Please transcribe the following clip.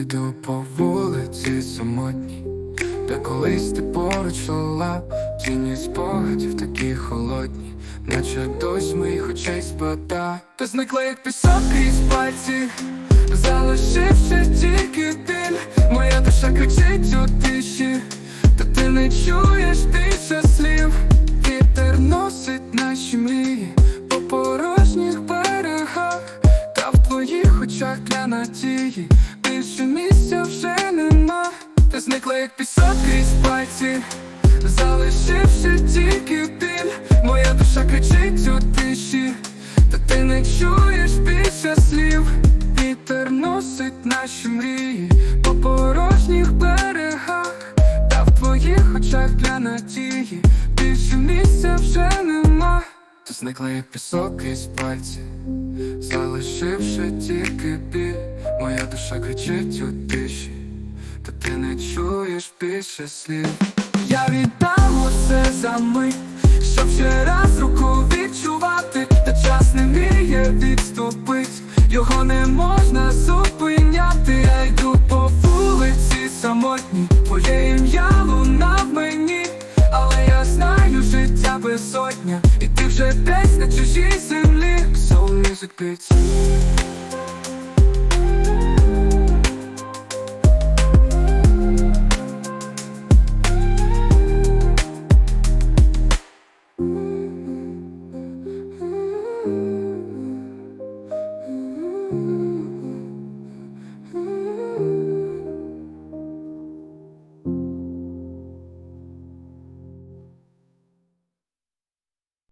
йду по вулиці самотній, Де колись ти поруч лала, тіні спогадів такі холодні, наче дощ моїх очей спада. Ти зникла, як пісок крізь пальці, залишився тільки дим Моя душа кричить у тиші, та ти не чуєш тиша слів, Вітер носить наші мрії по порожніх берегах, та в твоїх очах для надії. Ти зникла як пісок крізь пальці. Залишивши тільки біль. Моя душа кричить у тиші. Та ти не чуєш більше слів. Вітер носить наші мрії. По порожніх берегах. Та в твоїх очах для надії. Більше місця вже нема. Ти зникла як пісок із пальці. Залишивши тільки біль. Моя душа кричить у тиші Та ти не чуєш більше слів. Я віддам усе за мить Щоб ще раз руку відчувати. Та час не вміє відступить Його не можна зупиняти. Я йду по вулиці самотній Твоє ім'я луна в мені. Але я знаю життя безсотня. І ти вже десь на чужій землі. Soul music beats